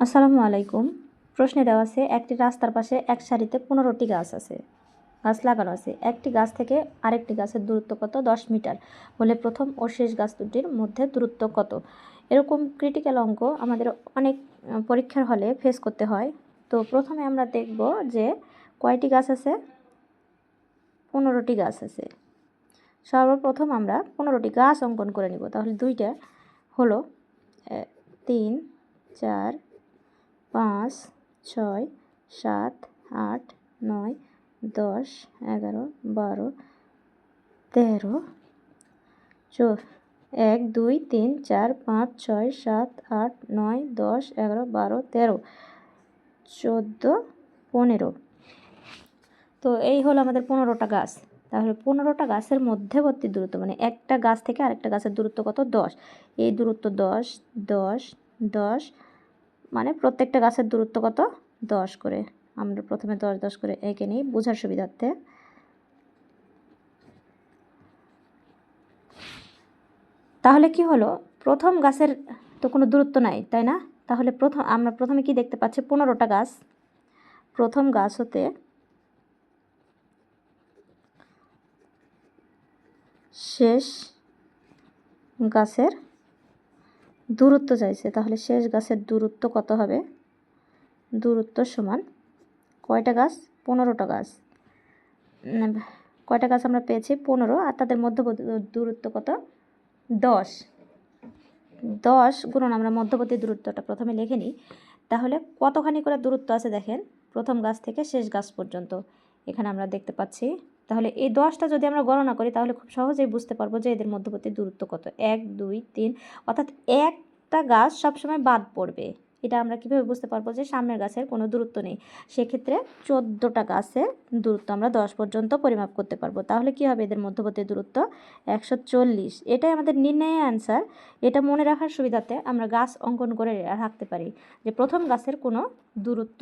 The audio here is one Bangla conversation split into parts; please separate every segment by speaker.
Speaker 1: আসসালামু আলাইকুম প্রশ্নে দেওয়া আছে একটি রাস্তার পাশে এক সারিতে পনেরোটি গাছ আছে গাছ লাগানো আছে একটি গাছ থেকে আরেকটি গাছের দূরত্ব কত দশ মিটার হলে প্রথম ও শেষ গাছ দুটির মধ্যে দূরত্ব কত এরকম ক্রিটিক্যাল অঙ্ক আমাদের অনেক পরীক্ষার হলে ফেস করতে হয় তো প্রথমে আমরা দেখব যে কয়টি গাছ আছে পনেরোটি গাছ আছে সর্বপ্রথম আমরা পনেরোটি গাছ অঙ্কন করে নিব তাহলে দুইটা হলো তিন চার পাঁচ ছয় সাত আট নয় দশ এগারো বারো তেরো চো এক দুই তিন চার পাঁচ ছয় সাত আট নয় দশ এগারো বারো তেরো চোদ্দো পনেরো তো এই হলো আমাদের পনেরোটা গাছ তাহলে পনেরোটা গাছের মধ্যবর্তী দূরত্ব মানে একটা গাছ থেকে আরেকটা গাছের দূরত্ব কত দশ এই দূরত্ব দশ দশ দশ মানে প্রত্যেকটা গাছের দূরত্ব কত দশ করে আমরা প্রথমে দশ দশ করে এঁকে নিই বোঝার সুবিধার্থে তাহলে কি হলো প্রথম গাছের তো কোনো দূরত্ব নাই তাই না তাহলে প্রথম আমরা প্রথমে কি দেখতে পাচ্ছি পনেরোটা গাছ প্রথম গাছ হতে শেষ গাছের দূরত্ব চাইছে তাহলে শেষ গাছের দূরত্ব কত হবে দূরত্ব সমান কয়টা গাছ পনেরোটা গাছ কয়টা গাছ আমরা পেয়েছি পনেরো আর তাদের মধ্যবর্তী দূরত্ব কত দশ দশ গুণন আমরা মধ্যবর্তী দূরত্বটা প্রথমে লিখে নিই তাহলে কতখানি করে দূরত্ব আছে দেখেন প্রথম গাছ থেকে শেষ গাছ পর্যন্ত এখানে আমরা দেখতে পাচ্ছি তাহলে এই দশটা যদি আমরা গণনা করি তাহলে খুব সহজেই বুঝতে পারবো যে এদের মধ্যবর্তী দূরত্ব কত এক দুই তিন অর্থাৎ একটা গাছ সবসময় বাদ পড়বে এটা আমরা কিভাবে বুঝতে পারবো যে সামনের গাছের কোনো দূরত্ব নেই সেক্ষেত্রে চোদ্দোটা গাছের দূরত্ব আমরা দশ পর্যন্ত পরিমাপ করতে পারবো তাহলে কি হবে এদের মধ্যবর্তী দূরত্ব একশো চল্লিশ এটাই আমাদের নির্ণয় অ্যান্সার এটা মনে রাখার সুবিধাতে আমরা গাছ অঙ্কন করে রাখতে পারি যে প্রথম গাছের কোনো দূরত্ব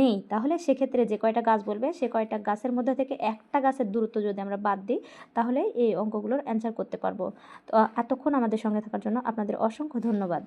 Speaker 1: নেই তাহলে সেক্ষেত্রে যে কয়টা গাছ বলবে সে কয়টা গাছের মধ্যে থেকে একটা গাছের দূরত্ব যদি আমরা বাদ দিই তাহলে এই অঙ্কগুলোর অ্যান্সার করতে পারবো তো এতক্ষণ আমাদের সঙ্গে থাকার জন্য আপনাদের অসংখ্য ধন্যবাদ